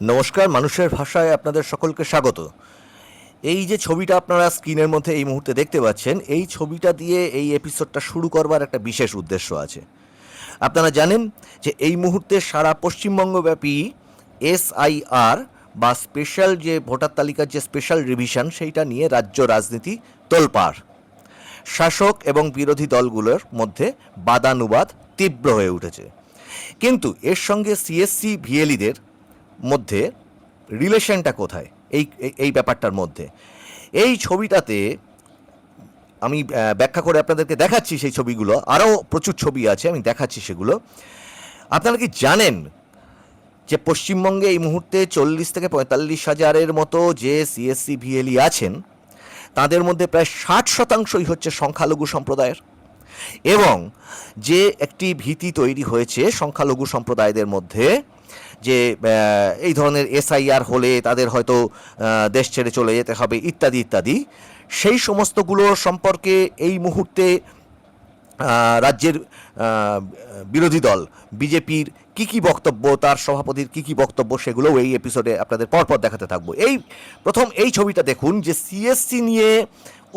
নমস্কার, মানুষের ভাষায় আপনাদের সকলকে স্বাগত। এই যে ছবিটা আপনারা স্ক্রিনের মধ্যে এই মুহূর্তে দেখতে পাচ্ছেন, এই ছবিটা দিয়ে এই এপিসোডটা শুরু করবার একটা বিশেষ উদ্দেশ্য আছে। আপনারা জানেন যে এই মুহূর্তে সারা পশ্চিমবঙ্গব্যাপী এসআইআর বা স্পেশাল যে ভোটার তালিকার যে স্পেশাল রিভিশন, সেইটা নিয়ে রাজ্য রাজনীতি তোলপাড়। শাসক এবং বিরোধী দলগুলোর মধ্যে বাদানুবাদ তীব্র হয়ে উঠেছে। কিন্তু এর সঙ্গে সিএসসি ভিএলিদের মধ্যে রিলেশনটা কোথায়? এই, এই- ব্যাপারটার মধ্যে। এই ছবিটাতে আমি ব্যাখ্যা করে আপনাদেরকে দেখাচ্ছি সেই ছবিগুলো। আরও প্রচুর ছবি আছে, আমি দেখাচ্ছি সেগুলো। আপনারা কি জানেন যে পশ্চিমবঙ্গে এই মুহূর্তে চল্লিশ থেকে পঁয়তাল্লিশ হাজারের মতো যে সিএসসি ভিএলই আছেন, তাদের মধ্যে প্রায় ষাট শতাংশই হচ্ছে সংখ্যালঘু সম্প্রদায়ের। এবং যে একটি ভীতি তৈরি হয়েছে সংখ্যালঘু সম্প্রদায়দের মধ্যে যে এই ধরনের এসআইআর হলে তাদের হয়তো দেশ ছেড়ে চলে যেতে হবে, ইত্যাদি ইত্যাদি। সেই সমস্তগুলো সম্পর্কে এই মুহূর্তে রাজ্যের বিরোধী দল, বিজেপির কি কি বক্তব্য, তার সভাপতির কি কি বক্তব্য, সেগুলোও এই এপিসোডে আপনাদের পরপর দেখাতে থাকব। এই প্রথম এই ছবিটা দেখুন যে সিএসসি নিয়ে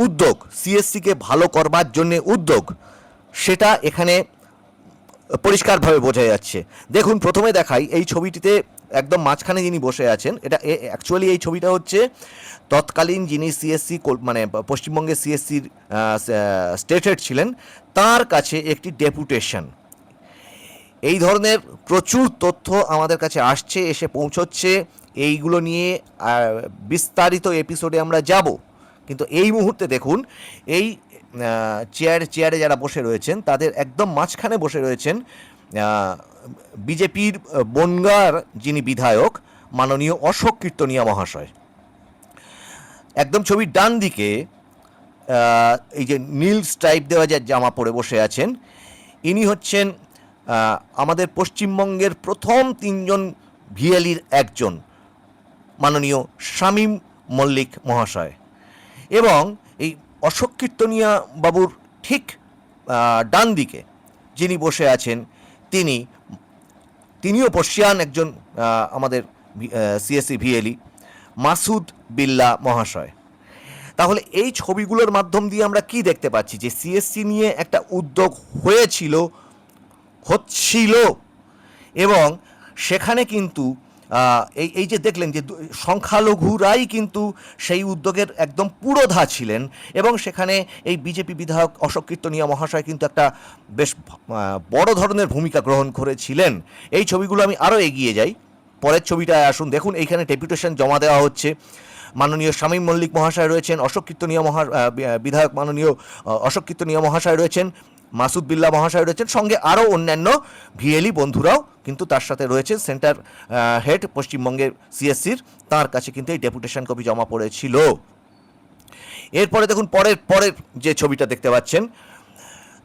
উদ্যোগ সিএসসিকে ভালো করবার জন্যে উদ্যোগ, সেটা এখানে পরিষ্কারভাবে বোঝা যাচ্ছে। দেখুন, প্রথমে দেখাই, এই ছবিটিতে একদম মাঝখানে যিনি বসে আছেন, এটা অ্যাকচুয়ালি এই ছবিটা হচ্ছে তৎকালীন যিনি সিএসসি মানে পশ্চিমবঙ্গের সিএসসির স্টেট হেড ছিলেন, তার কাছে একটি ডেপুটেশন এই ধরনের প্রচুর তথ্য আমাদের কাছে আসছে, এসে পৌঁছচ্ছে, এইগুলো নিয়ে বিস্তারিত এপিসোডে আমরা যাব। কিন্তু এই মুহূর্তে দেখুন, এই চেয়ার চেয়ারে যারা বসে রয়েছেন, তাদের একদম মাঝখানে বসে রয়েছেন বিজেপির বনগার যিনি বিধায়ক, মাননীয় অশোক কীর্তনিয়া মহাশয়। একদম ছবির ডান দিকে এই যে নীল স্ট্রাইপ দেওয়া যে জামা পরে বসে আছেন, ইনি হচ্ছেন আমাদের পশ্চিমবঙ্গের প্রথম তিনজন ভিএলির একজন, মাননীয় শামীম মল্লিক মহাশয়। এবং এই অশোক কীর্তনিয়া বাবুর ঠিক ডান দিকে যিনি বসে আছেন, তিনি, তিনিও পর্ষিয়ান একজন আমাদের সিএসসি ভিএলই, মাসুদ বিল্লা মহাশয়। তাহলে এই ছবিগুলোর মাধ্যম দিয়ে আমরা কি দেখতে পাচ্ছি? যে সিএসসি নিয়ে একটা উদ্যোগ হয়েছিল, হচ্ছিল, এবং সেখানে কিন্তু এই এই যে দেখলেন যে সংখ্যালঘুরাই কিন্তু সেই উদ্যোগের একদম পুরোধা ছিলেন এবং সেখানে এই বিজেপি বিধায়ক অশোক কীর্তনিয়া মহাশয় কিন্তু একটা বেশ বড় ধরনের ভূমিকা গ্রহণ করেছিলেন। এই ছবিগুলো আমি আরও এগিয়ে যাই। পরের ছবিটায় আসুন। দেখুন, এইখানে ডেপুটেশন জমা দেওয়া হচ্ছে। মাননীয় শামীম মল্লিক মহাশয় রয়েছেন, অশোক কীর্তনীয় মহা বিধায়ক মাননীয় অশোক কীর্তনীয় মহাশয় রয়েছেন। মাসুদ বিল্লা মহাশয় রয়েছেন, সঙ্গে আরও অন্যান্য ভিএলি বন্ধুরাও কিন্তু তার সাথে রয়েছে সেন্টার হেড পশ্চিমবঙ্গের সিএসসির, তার কাছে কিন্তু এই ডেপুটেশন কপি জমা পড়েছিল। এরপরে দেখুন, পরের পরের যে ছবিটা দেখতে পাচ্ছেন,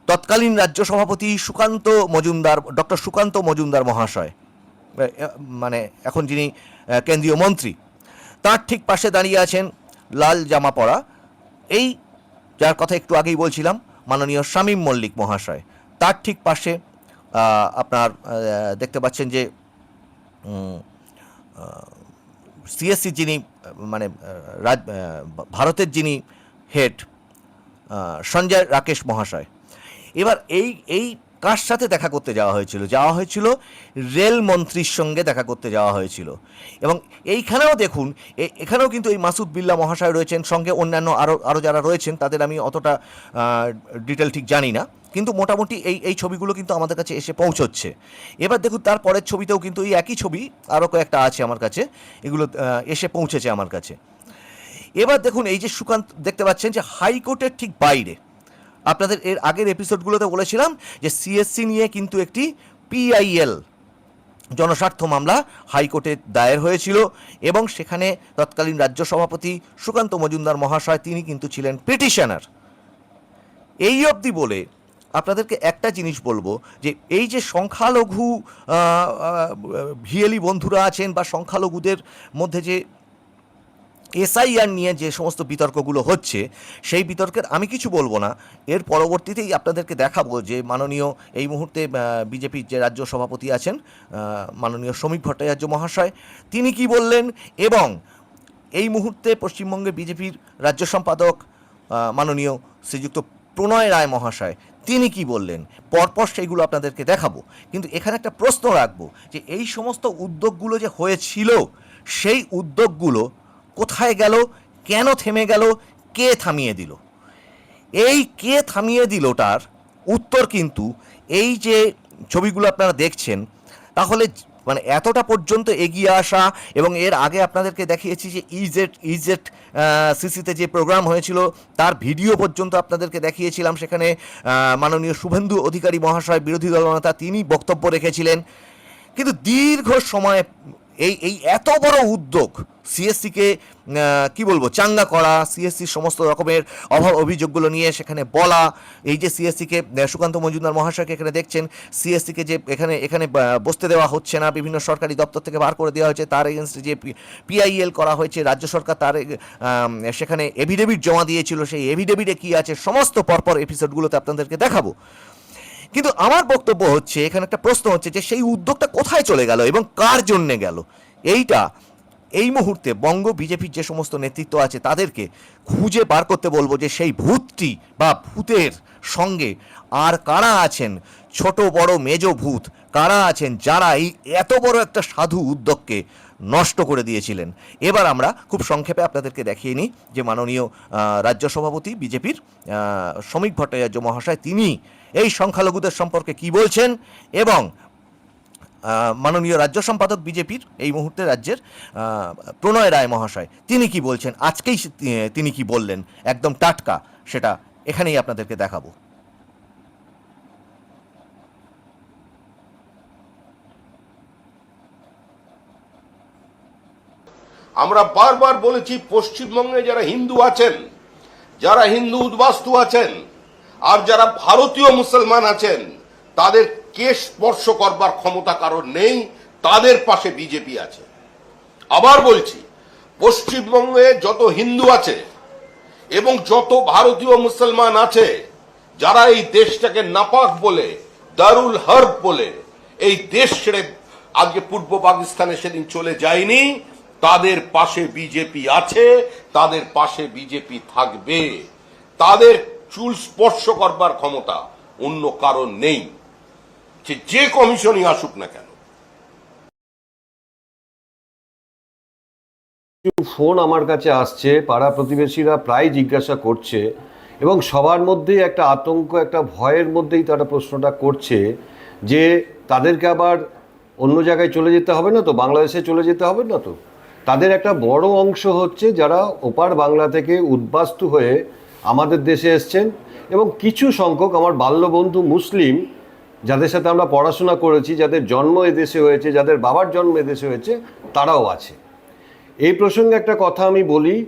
তৎকালীন রাজ্য সভাপতি সুকান্ত মজুমদার, ডক্টর সুকান্ত মজুমদার মহাশয় মানে এখন যিনি কেন্দ্রীয় মন্ত্রী, তার ঠিক পাশে দাঁড়িয়ে আছেন লাল জামা পরা। এই, যার কথা একটু আগেই বলছিলাম মাননীয় শামীম মল্লিক মহাশয়। তার ঠিক পাশে আপনার দেখতে পাচ্ছেন যে সিএসসি যিনি মানে রাজ ভারতের যিনি হেড সঞ্জয় রাকেশ মহাশয়। এবার এই এই কার সাথে দেখা করতে যাওয়া হয়েছিল? যাওয়া হয়েছিল রেল মন্ত্রীর সঙ্গে দেখা করতে যাওয়া হয়েছিল। এবং এইখানেও দেখুন এখানেও কিন্তু এই মাসুদ বিল্লা মহাশয় রয়েছেন, সঙ্গে অন্যান্য আরও আরও যারা রয়েছেন, তাদের আমি অতটা ডিটেল ঠিক জানি না। কিন্তু মোটামুটি এই এই ছবিগুলো কিন্তু আমাদের কাছে এসে পৌঁছচ্ছে। এবার দেখুন, তার পরের ছবিতেও কিন্তু এই একই ছবি আরও কয়েকটা আছে আমার কাছে, এগুলো এসে পৌঁছেছে আমার কাছে। এবার দেখুন, এই যে সুকান্ত, দেখতে পাচ্ছেন যে হাইকোর্টের ঠিক বাইরে আপনাদের এর আগের এপিসোডগুলোতে বলেছিলাম যে সিএসসি নিয়ে কিন্তু একটি পিআইএল জনস্বার্থ মামলা হাইকোর্টে দায়ের হয়েছিল এবং সেখানে তৎকালীন রাজ্য সভাপতি সুকান্ত মজুমদার মহাশয় তিনি কিন্তু ছিলেন পিটিশনার। এই অবধি বলে আপনাদেরকে একটা জিনিস বলব যে এই যে সংখ্যালঘু ভিএলি বন্ধুরা আছেন বা সংখ্যালঘুদের মধ্যে যে এসআইআর নিয়ে যে সমস্ত বিতর্কগুলো হচ্ছে, সেই বিতর্কের আমি কিছু বলব না। এর পরবর্তীতেই আপনাদেরকে দেখাবো যে মাননীয় এই মুহূর্তে বিজেপির যে রাজ্য সভাপতি আছেন মাননীয় শ্রমিক ভট্টাচার্য মহাশয়, তিনি কি বললেন এবং এই মুহূর্তে পশ্চিমবঙ্গে বিজেপির রাজ্য সম্পাদক মাননীয় শ্রীযুক্ত প্রণয় রায় মহাশয়, তিনি কি বললেন? পরপর সেইগুলো আপনাদেরকে দেখাবো। কিন্তু এখানে একটা প্রশ্ন রাখব যে এই সমস্ত উদ্যোগগুলো যে হয়েছিল, সেই উদ্যোগগুলো কোথায় গেল, কেন থেমে গেল, কে থামিয়ে দিল? এই কে থামিয়ে দিলটার উত্তর কিন্তু এই যে ছবিগুলো আপনারা দেখছেন, তাহলে মানে এতটা পর্যন্ত এগিয়ে আসা এবং এর আগে আপনাদেরকে দেখিয়েছি যে ইজেট ইজেট সিসিতে যে প্রোগ্রাম হয়েছিল, তার ভিডিও পর্যন্ত আপনাদেরকে দেখিয়েছিলাম। সেখানে মাননীয় শুভেন্দু অধিকারী মহাশয়, বিরোধী দলনেতা, তিনি বক্তব্য রেখেছিলেন। কিন্তু দীর্ঘ সময় এই এই এত বড় উদ্যোগ সিএসসিকে কি বলব, চাঙ্গা করা সিএসসির সমস্ত রকমের অভাব অভিযোগগুলো নিয়ে সেখানে বলা, এই যে সিএসসিকে সুকান্ত মজুমদার মহাশয়কে এখানে দেখছেন সিএসসিকে যে এখানে এখানে বসতে দেওয়া হচ্ছে না, বিভিন্ন সরকারি দপ্তর থেকে বার করে দেওয়া হয়েছে, তার এগেনস্টে যে পিআইএল করা হয়েছে, রাজ্য সরকার তার সেখানে এভিডেভিট জমা দিয়েছিল, সেই এভিডেভিটে কি আছে, সমস্ত পরপর এপিসোডগুলোতে আপনাদেরকে দেখাবো। কিন্তু আমার বক্তব্য হচ্ছে, এখানে একটা প্রশ্ন হচ্ছে যে সেই উদ্যোগটা কোথায় চলে গেল এবং কার জন্যে গেল? এইটা, এই মুহূর্তে বঙ্গ বিজেপির যে সমস্ত নেতৃত্ব আছে তাদেরকে খুঁজে বার করতে বলব যে সেই ভূতটি বা ভূতের সঙ্গে আর কারা আছেন? ছোট, বড়, মেজ ভূত কারা আছেন? যারা এই এত বড় একটা সাধু উদ্যোগকে নষ্ট করে দিয়েছিলেন। এবার আমরা খুব সংক্ষেপে আপনাদেরকে দেখিয়ে নিই যে মাননীয় রাজ্য সভাপতি, বিজেপির শ্রমিক ভট্টাচার্য মহাশয় তিনি এই সংখ্যালঘুদের সম্পর্কে কি বলছেন এবং মাননীয় রাজ্য সম্পাদক বিজেপির এই মুহূর্তে রাজ্যের প্রণয় রায় মহাশয়, তিনি কি বলছেন? আজকেই তিনি কি বললেন? একদম টাটকা, সেটা এখানেই আপনাদেরকে দেখাবো। আমরা বারবার বলেছি, পশ্চিমবঙ্গে যারা হিন্দু আছেন, যারা হিন্দু উদ্বাস্তু আছেন, আর যারা ভারতীয় মুসলমান আছেন, তাদের কে স্পর্শ করবার ক্ষমতা কারণ নেই, তাদের পাশে বিজেপি আছে। আবার বলছি, পশ্চিমবঙ্গে যত হিন্দু আছে এবং যত ভারতীয় মুসলমান আছে, যারা এই দেশটাকে নাপাক বলে, দারুল হর্ব বলে, এই দেশ ছেড়ে আজকে পূর্ব পাকিস্তানে সেদিন চলে যায়নি তাদের পাশে বিজেপি আছে, তাদের পাশে বিজেপি থাকবে। তাদের চুল স্পর্শ করবার ক্ষমতা অন্য কারণ নেই। যে যে কমিশনই আসুক না কেন। ফোন আমার কাছে আসছে, পাড়া প্রতিবেশীরা প্রায় জিজ্ঞাসা করছে এবং সবার মধ্যেই একটা আতঙ্ক, একটা ভয়ের মধ্যেই তারা প্রশ্নটা করছে যে তাদেরকে আবার অন্য জায়গায় চলে যেতে হবে না তো? বাংলাদেশে চলে যেতে হবে না তো? তাদের একটা বড় অংশ হচ্ছে যারা ওপার বাংলা থেকে উদ্বাস্তু হয়ে আমাদের দেশে এসছেন এবং কিছু সংখ্যক আমার বাল্যবন্ধু মুসলিম যাদের সাথে আমরা পড়াশোনা করেছি, যাদের জন্ম এদেশে হয়েছে, যাদের বাবার জন্ম এদেশে হয়েছে, তারাও আছে। এই প্রসঙ্গে একটা কথা আমি বলি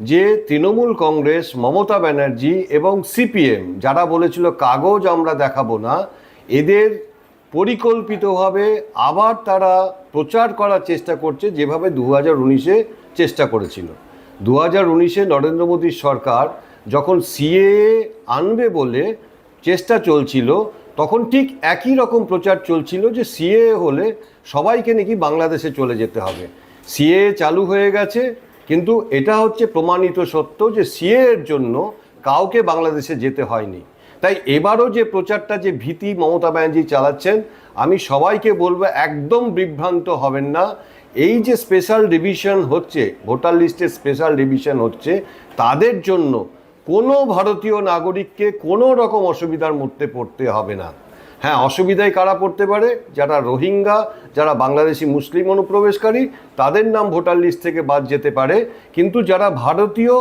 যে তৃণমূল কংগ্রেস, মমতা ব্যানার্জি এবং সিপিএম যারা বলেছিল, কাগজ আমরা দেখাবো না। এদের পরিকল্পিতভাবে আবার তারা প্রচার করার চেষ্টা করছে যেভাবে দু হাজার উনিশে চেষ্টা করেছিল। দু হাজার উনিশে নরেন্দ্র মোদীর সরকার যখন সিএ আনবে বলে চেষ্টা চলছিল, তখন ঠিক একই রকম প্রচার চলছিল যে সিএ হলে সবাইকে নাকি বাংলাদেশে চলে যেতে হবে। সিএ চালু হয়ে গেছে, কিন্তু এটা হচ্ছে প্রমাণিত সত্য যে সিএ এর জন্য কাউকে বাংলাদেশে যেতে হয়নি। তাই এবারও যে প্রচারটা, যে ভীতি মমতা ব্যানার্জি চালাচ্ছেন, আমি সবাইকে বলব একদম বিভ্রান্ত হবেন না। এই যে স্পেশাল ডিভিশন হচ্ছে ভোটার লিস্টে স্পেশাল ডিভিশন হচ্ছে, তাদের জন্য কোনো ভারতীয় নাগরিককে কোনো রকম অসুবিধার মধ্যে পড়তে হবে না। হ্যাঁ অসুবিধায় কারা পড়তে পারে? যারা রোহিঙ্গা, যারা বাংলাদেশি মুসলিম অনুপ্রবেশকারী, তাদের নাম ভোটার লিস্ট থেকে বাদ যেতে পারে। কিন্তু যারা ভারতীয়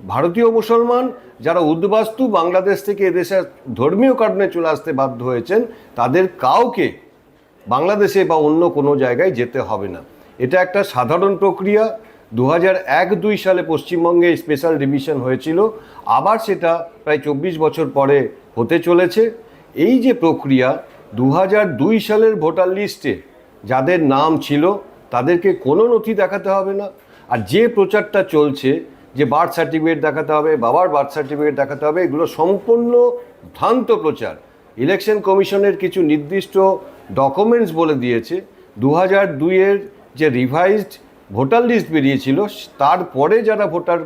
ভারতীয় মুসলমান যারা উদ্বাস্তু বাংলাদেশ থেকে এদেশে ধর্মীয় কারণে চলে আসতে বাধ্য হয়েছেন, তাদের কাউকে বাংলাদেশে বা অন্য কোনো জায়গায় যেতে হবে না। এটা একটা সাধারণ প্রক্রিয়া। দু এক দুই সালে পশ্চিমবঙ্গে স্পেশাল ডিভিশন হয়েছিল। আবার সেটা প্রায় চব্বিশ বছর পরে হতে চলেছে। এই যে প্রক্রিয়া দু হাজার দুই সালের ভোটার লিস্টে যাদের নাম ছিল, তাদেরকে কোনো নথি দেখাতে হবে না। আর যে প্রচারটা চলছে যে বার্থ সার্টিফিকেট দেখাতে হবে, বাবার বার্থ সার্টিফিকেট দেখাতে হবে, এগুলো সম্পূর্ণ ভ্রান্ত প্রচার। ইলেকশন কমিশনের কিছু নির্দিষ্ট ডকুমেন্টস বলে দিয়েছে। দু হাজার দুইয়ের যে রিভাইজড ভোটার লিস্ট বেরিয়েছিল তারপরে যারা ভোটার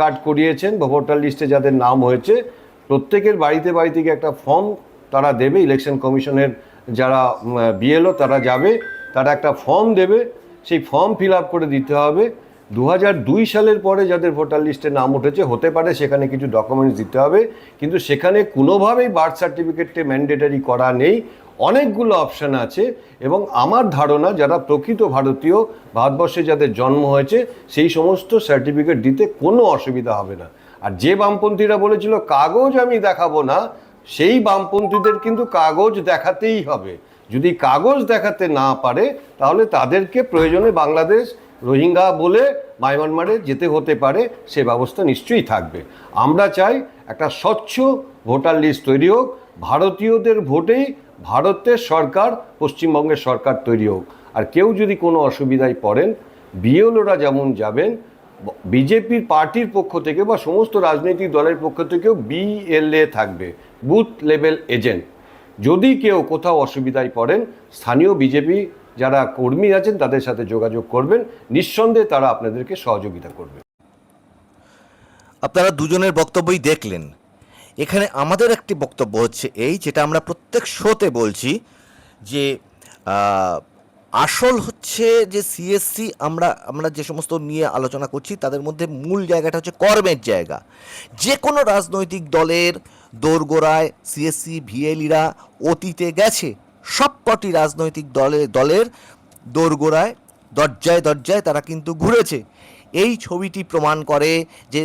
কার্ড করিয়েছেন বা ভোটার লিস্টে যাদের নাম হয়েছে, প্রত্যেকের বাড়িতে বাড়িতে থেকে একটা ফর্ম তারা দেবে। ইলেকশন কমিশনের যারা বিএলও তারা যাবে, তারা একটা ফর্ম দেবে। সেই ফর্ম ফিল আপ করে দিতে হবে। দু দুই সালের পরে যাদের ভোটার লিস্টে নাম উঠেছে, হতে পারে সেখানে কিছু ডকুমেন্টস দিতে হবে, কিন্তু সেখানে কোনোভাবেই বার্থ সার্টিফিকেটে ম্যান্ডেটারি করা নেই। অনেকগুলো অপশান আছে এবং আমার ধারণা যারা প্রকৃত ভারতীয়, ভারতবর্ষে যাদের জন্ম হয়েছে, সেই সমস্ত সার্টিফিকেট দিতে কোনো অসুবিধা হবে না। আর যে বামপন্থীরা বলেছিল, কাগজ আমি দেখাবো না, সেই বামপন্থীদের কিন্তু কাগজ দেখাতেই হবে। যদি কাগজ দেখাতে না পারে, তাহলে তাদেরকে প্রয়োজনে বাংলাদেশ রোহিঙ্গা বলে মায়ানমারে যেতে হতে পারে, সে ব্যবস্থা নিশ্চয়ই থাকবে। আমরা চাই একটা স্বচ্ছ ভোটার লিস্ট তৈরি হোক, ভারতীয়দের ভোটেই ভারতের সরকার, পশ্চিমবঙ্গের সরকার তৈরি হোক। আর কেউ যদি কোনো অসুবিধায় পড়েন, বিএলওরা যেমন যাবেন, বিজেপির পার্টির পক্ষ থেকে বা সমস্ত রাজনৈতিক দলের পক্ষ থেকেও বিএলএ থাকবে, বুথ লেভেল এজেন্ট। যদি কেউ কোথাও অসুবিধায় পড়েন, স্থানীয় বিজেপি যারা কর্মী আছেন, তাদের সাথে যোগাযোগ করবেন। নিঃসন্দেহে তারা আপনাদেরকে সহযোগিতা করবে। আপনারা দুজনের বক্তব্যই দেখলেন। এখানে আমাদের একটি বক্তব্য হচ্ছে এই, যেটা আমরা প্রত্যেক শোতে বলছি যে আসল হচ্ছে যে সিএসসি আমরা আমরা যে সমস্ত নিয়ে আলোচনা করছি, তাদের মধ্যে মূল জায়গাটা হচ্ছে কর্মের জায়গা। যে কোনো রাজনৈতিক দলের দোরগোড়ায় সিএসসি ভিএলিরা অতীতে গেছে। সবকটি রাজনৈতিক দলে, দলের দোরগোড়ায়, দরজায় দরজায় তারা কিন্তু ঘুরেছে। এই ছবিটি প্রমাণ করে যে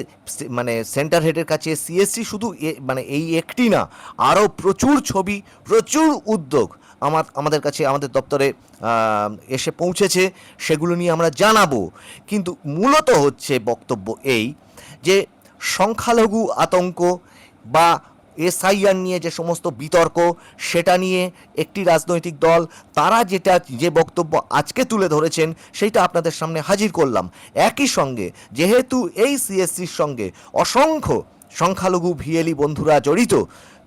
মানে সেন্টার হেডের কাছে সিএসসি শুধু মানে এই একটি না, আরও প্রচুর ছবি, প্রচুর উদ্যোগ আমার, আমাদের কাছে, আমাদের দপ্তরে এসে পৌঁছেছে, সেগুলো নিয়ে আমরা জানাব। কিন্তু মূলত হচ্ছে বক্তব্য এই যে সংখ্যালঘু আতঙ্ক বা এসআইআর নিয়ে যে সমস্ত বিতর্ক, সেটা নিয়ে একটি রাজনৈতিক দল, তারা যেটা যে বক্তব্য আজকে তুলে ধরেছেন, সেইটা আপনাদের সামনে হাজির করলাম। একই সঙ্গে, যেহেতু এই সিএসসির সঙ্গে অসংখ্য সংখ্যালঘু ভিএলি বন্ধুরা জড়িত,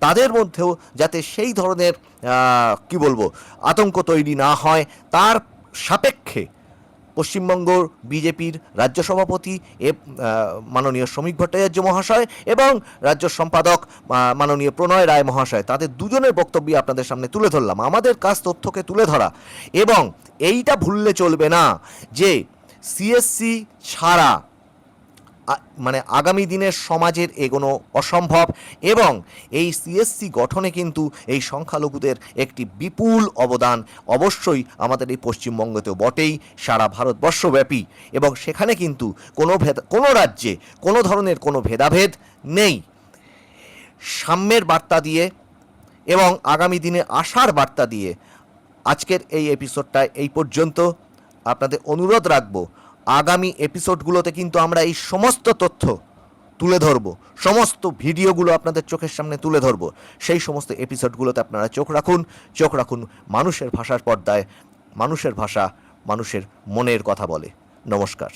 তাদের মধ্যেও যাতে সেই ধরনের কি বলব, আতঙ্ক তৈরি না হয়, তার সাপেক্ষে পশ্চিমবঙ্গ বিজেপির রাজ্য সভাপতি এ মাননীয় শ্রমিক ভট্টাচার্য মহাশয় এবং রাজ্য সম্পাদক মাননীয় প্রণয় রায় মহাশয়। তাদের দুজনের বক্তব্য আপনাদের সামনে তুলে ধরলাম। আমাদের কাজ তথ্যকে তুলে ধরা। এবং এইটা ভুললে চলবে না যে সিএসসি ছাড়া মানে আগামী দিনের সমাজের এগোনো অসম্ভব এবং এই সিএসসি গঠনে কিন্তু এই সংখ্যালঘুদের একটি বিপুল অবদান অবশ্যই আমাদের এই পশ্চিমবঙ্গতেও বটেই সারা ভারতবর্ষব্যাপী এবং সেখানে কিন্তু কোনো ভেদ, কোনো রাজ্যে কোনো ধরনের কোনো ভেদাভেদ নেই। সাম্যের বার্তা দিয়ে এবং আগামী দিনে আশার বার্তা দিয়ে আজকের এই এপিসোডটা এই পর্যন্ত। আপনাদের অনুরোধ রাখব আগামী এপিসোডগুলোতে কিন্তু আমরা এই সমস্ত তথ্য তুলে ধরব। সমস্ত ভিডিওগুলো আপনাদের চোখের সামনে তুলে ধরব। সেই সমস্ত এপিসোডগুলোতে আপনারা চোখ রাখুন। চোখ রাখুন মানুষের ভাষার পর্দায়। মানুষের ভাষা মানুষের মনের কথা বলে। নমস্কার।